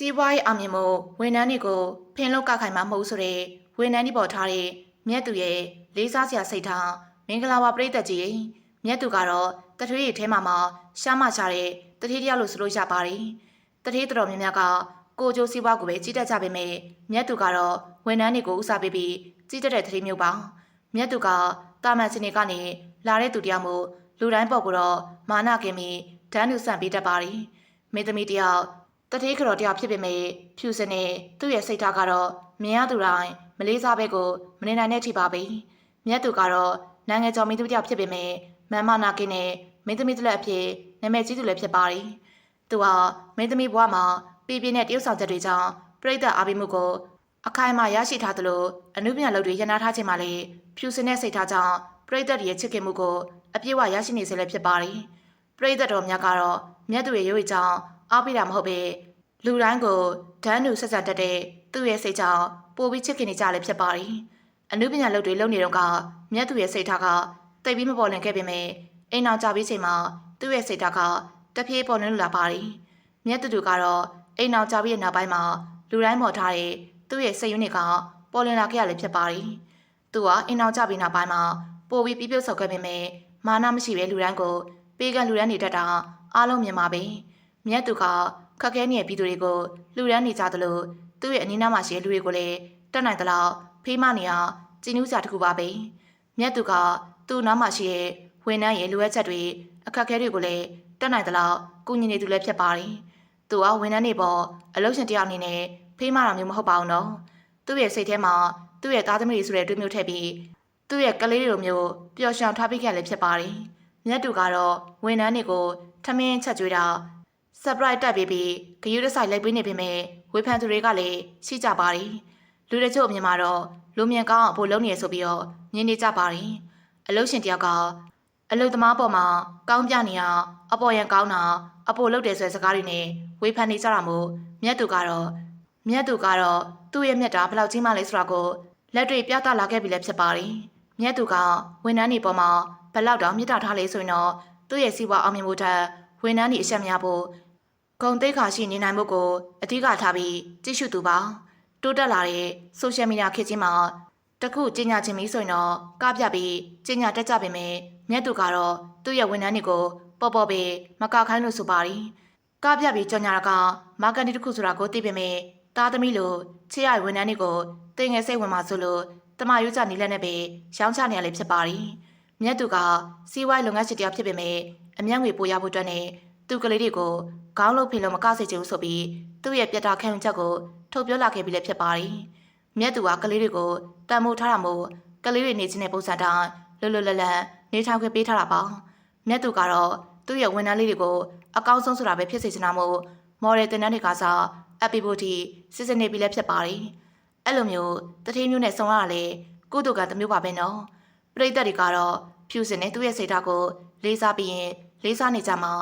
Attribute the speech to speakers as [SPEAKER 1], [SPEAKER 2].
[SPEAKER 1] စီးပွားရေးအောင်မြင်မှုဝန်ထမ်းတွေကိုဖင်လောက်ကခိုင်မှာမဟုတ်ဆိုတဲ့ဝန်ထမ်းတွေပေါ်ထားတဲ့မြတ်သူရဲ့လေးစားစရာစိတ်ထားမင်္ဂလာပါပြိတ္တကြီးမြတ်သူကတော့တထွေးရီထဲမှာမှရှားမချတဲ့တတိတယောက်လို့ဆိုလို့ရပါတယ်တတိတော်တော်များများကကိုကျိုးစီးပွားကိုပဲကြီးတက်ကြပေမဲ့မြတ်သူကတော့ဝန်ထမ်းတွေကိုဦးစားပေးပြီးကြီးတက်တဲ့တတိမျိုးပါမြတ်သူကတာမန်စနေကနေလာတဲ့သူတယောက်မို့လူတိုင်းပေါ်ကတော့မာနကင်ပြီးဒန်းလူဆန့်ပေးတတ်ပါတယ်မင်းသမီးတယောက် တတိခရော်တယောက်ဖြစ်ပေမဲ့ဖြူစင်နဲ့သူ့ရဲ့စိတ်ထားကတော့မြင်ရသူတိုင်းမလေးစားဘက်ကိုမနေနိုင်တဲ့ထိပါပဲမြတ်သူကတော့နိုင်ငံကျော်မင်းသူတယောက်ဖြစ်ပေမဲ့မမ်မနာကင်းနဲ့မင်းသမီးတစ်လက်အဖြစ်နာမည်ကြီးသူလည်းဖြစ်ပါတယ်သူဟာမင်းသမီးဘဝမှာပြည်ပြင်းတဲ့တရုတ်ဆောင်ချက်တွေကြောင့်ပြိတ္တအားပေးမှုကိုအခိုင်အမာရရှိထားသလိုအမှုပညာလုပ်တွေရန်နာထားခြင်းမှာလည်းဖြူစင်တဲ့စိတ်ထားကြောင့်ပြိတ္တရဲ့ချစ်ခင်မှုကိုအပြည့်အဝရရှိနေစေလည်းဖြစ်ပါတယ်ပြိတ္တတော်များကတော့မြတ်သူရဲ့ရုပ်ရည်ကြောင့် အားပေးတာမဟုတ်ပဲလူတိုင်းကိုဒန်းတူဆက်ဆက်တတ်တဲ့သူ့ရဲ့စိတ်ကြောင့်ပိုပြီးချစ်ခင်နေကြလည်းဖြစ်ပါတယ်။အနုပညာလုပ်တွေလုပ်နေတော့ကမြတ်သူရဲ့စိတ်ထားကတိတ်ပြီးမပေါ်လင်ခဲ့ပေမဲ့အိမ်အောင်ကြပြီးချိန်မှာသူ့ရဲ့စိတ်ထားကတပြေးပေါ်နေလို့လာပါတယ်။မြတ်သူတို့ကတော့အိမ်အောင်ကြပြီးတဲ့နောက်ပိုင်းမှာလူတိုင်းပေါ်ထားတဲ့သူ့ရဲ့စိတ်ယူနစ်ကပေါ်လင်လာခဲ့ရလည်းဖြစ်ပါတယ်။သူကအိမ်အောင်ကြပြီးနောက်ပိုင်းမှာပိုပြီးပြပြဆုပ်ခဲ့ပေမဲ့မာနမရှိပဲလူတိုင်းကိုပေးကမ်းလူတိုင်းနေတတ်တာအားလုံးမြင်ပါပဲ။ မြတ်သူကခက်ခဲနေတဲ့ပြည်သူတွေကိုလှူဒန်းနေကြသလိုသူ့ရဲ့အနည်းနားမှာရှိတဲ့လူတွေကိုလည်းတက်နိုင်သလောက်ဖေးမနေအောင်ကြည်နူးစရာတစ်ခုပါပဲမြတ်သူကသူ့နားမှာရှိတဲ့ဝန်ထမ်းရဲ့လိုအပ်ချက်တွေအခက်အခဲတွေကိုလည်းတက်နိုင်သလောက်ကုညီနေသူလည်းဖြစ်ပါတယ်သူကဝန်ထမ်းတွေပေါ်အလုပ်ရှင်တယောက်အနေနဲ့ဖေးမတာမျိုးမဟုတ်ပါဘူးနော်သူ့ရဲ့စိတ်ထဲမှာသူ့ရဲ့သားသမီးတွေဆိုတဲ့တွေးမျိုးထည့်ပြီးသူ့ရဲ့ကလေးတွေလိုမျိုးပျော်ရွှင်ထားပေးခဲ့လည်းဖြစ်ပါတယ်မြတ်သူကတော့ဝန်ထမ်းတွေကိုထမင်းချက်ကြွေးတာ ဆပ်ပရိုက်တက်ပြီးပြီးဂယူးတစ်ဆိုင်လိုက်ပေးနေပေမဲ့ဝေဖန်သူတွေကလည်းရှိကြပါတယ်လူတချို့အမြင်မှာတော့လူမြင်ကောင်းအောင်ဖို့လုပ်နေရဆိုပြီးတော့မြင်နေကြပါတယ်အလုရှင်တယောက်ကအလုသမားပေါ်မှာကောင်းပြနေအောင်အပေါ်ရန်ကောင်းတာအပေါ်လုပ်တယ်ဆိုတဲ့စကားတွေနဲ့ဝေဖန်နေကြတာမို့မြတ်သူကတော့မြတ်သူကတော့သူ့ရဲ့မြတ်တာဘယ်လောက်ကြီးမှလဲဆိုတာကိုလက်တွေပြသလာခဲ့ပြီလည်းဖြစ်ပါတယ်မြတ်သူကဝန်ထမ်းတွေပေါ်မှာဘယ်လောက်တောင်မြတ်တာထားလဲဆိုရင်တော့သူ့ရဲ့စီးပွားအောင်မြင်ဖို့ထက်ဝန်ထမ်းတွေအရှက်များဖို့ ဂုံတိတ်ခါရှိနေနိုင်မှုကိုအဓိကထားပြီးကြည့်ရှုသူပါတိုးတက်လာတဲ့ဆိုရှယ်မီဒီယာခေတ်ကြီးမှာတခုကျညာချင်းပြီးဆိုရင်တော့ကပြပြီးကျညာတက်ကြပေမဲ့မြတ်သူကတော့သူ့ရဲ့ဝန်ထမ်းတွေကိုပေါ်ပေါ်ပဲမကခိုင်းလို့ဆိုပါရီကပြပြီးကြော်ညာတာကမာကန်တီတစ်ခုဆိုတာကိုသိပေမဲ့သားသမီးလိုချစ်ရဝန်ထမ်းတွေကိုတင်ငယ်စိတ်ဝင်မှဆိုလို့တမရွကြနေလက်နဲ့ပဲရောင်းချနေရလေဖြစ်ပါရီမြတ်သူကစီးပွားရေးလုပ်ငန်းရှင်တယောက်ဖြစ်ပေမဲ့အမျက်ငွေပိုရဖို့အတွက်နဲ့ သူ့ကလေးတွေကိုခေါင်းလုံးဖိလုံးမကစေချင်ဘူးဆိုပြီးသူ့ရဲ့ပြတ်တာခံယူချက်ကိုထုတ်ပြောလာခဲ့ပြီးလည်းဖြစ်ပါတယ်။မြတ်သူကကလေးတွေကိုတန်မိုးထားတာမို့ကလေးတွေနေချင်းတဲ့ပုံစံတိုင်းလွတ်လွတ်လပ်လပ်နေထိုင်ခွင့်ပေးထားတာပါ။မြတ်သူကတော့သူ့ရဲ့ဝန်ထမ်းလေးတွေကိုအကောင်းဆုံးဆိုတာပဲဖြစ်စေချင်တာမို့မော်ဒယ်တင်တန်းတွေကစားအပီဘိုတီစစ်စစ်နေပြီးလည်းဖြစ်ပါတယ်။အဲ့လိုမျိုးတတိမျိုးနဲ့ဆုံရတာလေကုတုကတမျိုးပါပဲနော်။ပရိသတ်တွေကတော့ဖြူစင်နဲ့သူ့ရဲ့စိတ်ဓာတ်ကိုလေးစားပြီးရင်လေးစားနေကြမှာ